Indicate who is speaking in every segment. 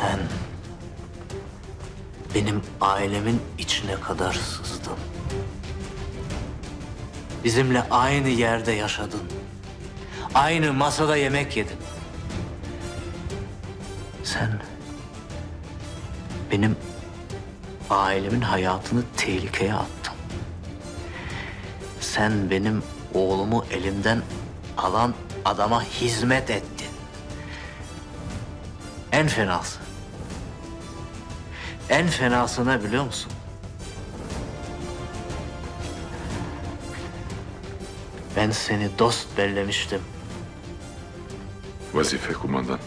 Speaker 1: Sen benim ailemin içine kadar sızdın. Bizimle aynı yerde yaşadın. Aynı masada yemek yedin. Sen benim ailemin hayatını tehlikeye attın. Sen benim oğlumu elimden alan adama hizmet ettin. En fenası. En fenası ne biliyor musun? Ben seni dost bellemiştim.
Speaker 2: Vazife kumandan.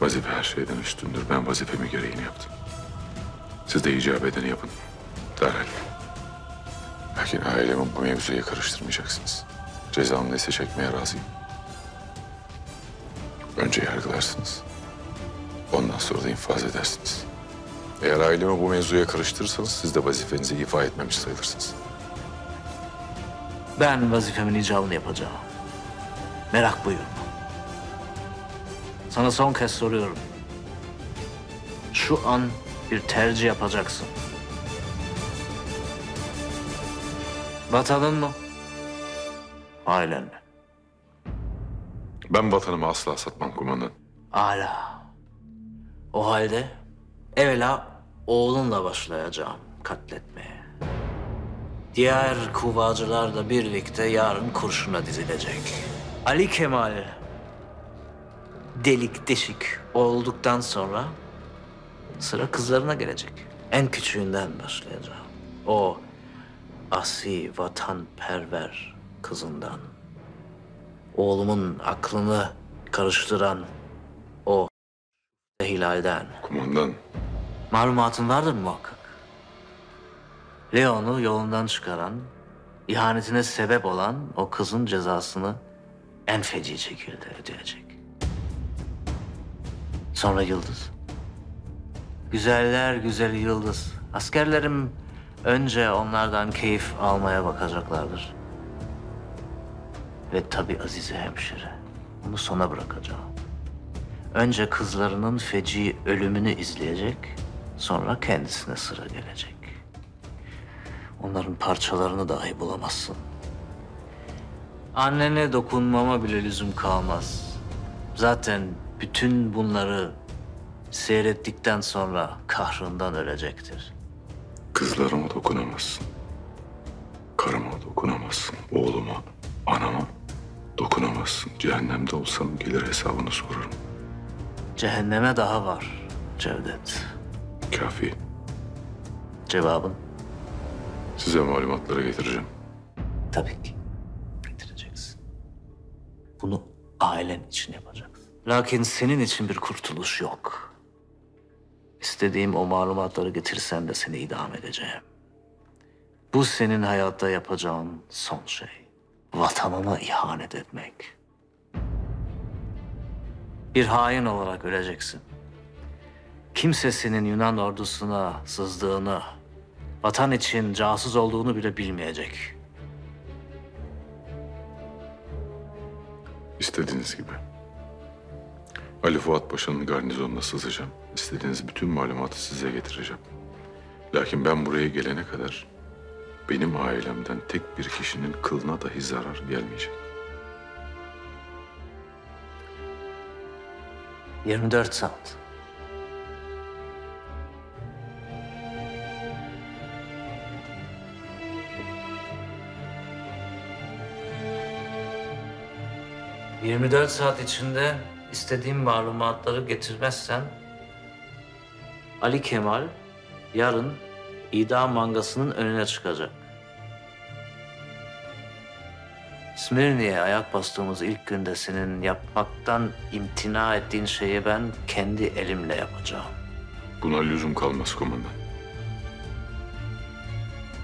Speaker 2: Vazife her şeyden üstündür. Ben vazifemi gereğini yaptım. Siz de icap edeni yapın. Derhal. Lakin ailemi bu mevzuya karıştırmayacaksınız. Cezam neyse çekmeye razıyım. Önce yargılarsınız. Ondan sonra da infaz edersiniz. Eğer ailemi bu mevzuya karıştırırsanız siz de vazifenizi ifa etmemiş sayılırsınız.
Speaker 1: Ben vazifemin icabını yapacağım. Merak buyurma. Sana son kez soruyorum. Şu an bir tercih yapacaksın. Vatanın mı? Ailen mi?
Speaker 2: Ben vatanımı asla satmam kumandan.
Speaker 1: Âlâ. O halde evvela oğlunla başlayacağım katletmeye. Diğer kuvacılar da birlikte yarın kurşuna dizilecek. Ali Kemal delik deşik olduktan sonra sıra kızlarına gelecek. En küçüğünden başlayacağım. O asi vatanperver kızından. Oğlumun aklını karıştıran Hilal'den.
Speaker 2: Kumandan.
Speaker 1: Malumatın vardır muhakkak. Leon'u yolundan çıkaran, ihanetine sebep olan o kızın cezasını en feci şekilde ödeyecek. Sonra Yıldız. Güzeller güzeli Yıldız. Askerlerim önce onlardan keyif almaya bakacaklardır. Ve tabii Azize hemşire. Onu sona bırakacağım. Önce kızlarının feci ölümünü izleyecek, sonra kendisine sıra gelecek. Onların parçalarını dahi bulamazsın. Annene dokunmama bile lüzum kalmaz. Zaten bütün bunları seyrettikten sonra kahrından ölecektir.
Speaker 2: Kızlarıma dokunamazsın. Karıma dokunamazsın. Oğluma, anama dokunamazsın. Cehennemde olsam gelir hesabını sorarım.
Speaker 1: Cehenneme daha var Cevdet.
Speaker 2: Kafi.
Speaker 1: Cevabın
Speaker 2: Size malumatları getireceğim.
Speaker 1: Tabii ki. Getireceksin. Bunu ailen için yapacaksın. Lakin senin için bir kurtuluş yok. İstediğim o malumatları getirsen de seni idam edeceğim. Bu senin hayatta yapacağın son şey. Vatanına ihanet etmek. Bir hain olarak öleceksin. Kimse senin Yunan ordusuna sızdığını, vatan için casus olduğunu bile bilmeyecek.
Speaker 2: İstediğiniz gibi. Ali Fuat Paşa'nın garnizonuna sızacağım. İstediğiniz bütün malumatı size getireceğim. Lakin ben buraya gelene kadar benim ailemden tek bir kişinin kılına dahi zarar gelmeyecek.
Speaker 1: 24 saat. ...24 saat içinde istediğim malumatları getirmezsen... ...Ali Kemal yarın idam mangasının önüne çıkacak. Smirni'ye ayak bastığımız ilk günde senin yapmaktan imtina ettiğin şeyi ben kendi elimle yapacağım.
Speaker 2: Buna lüzum kalmaz kumandan.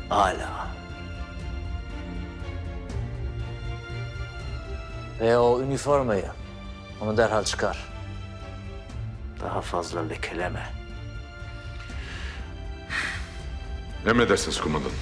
Speaker 1: Hala. Ve o üniformayı, onu derhal çıkar. Daha fazla lekeleme.
Speaker 2: Emredersiniz kumandan.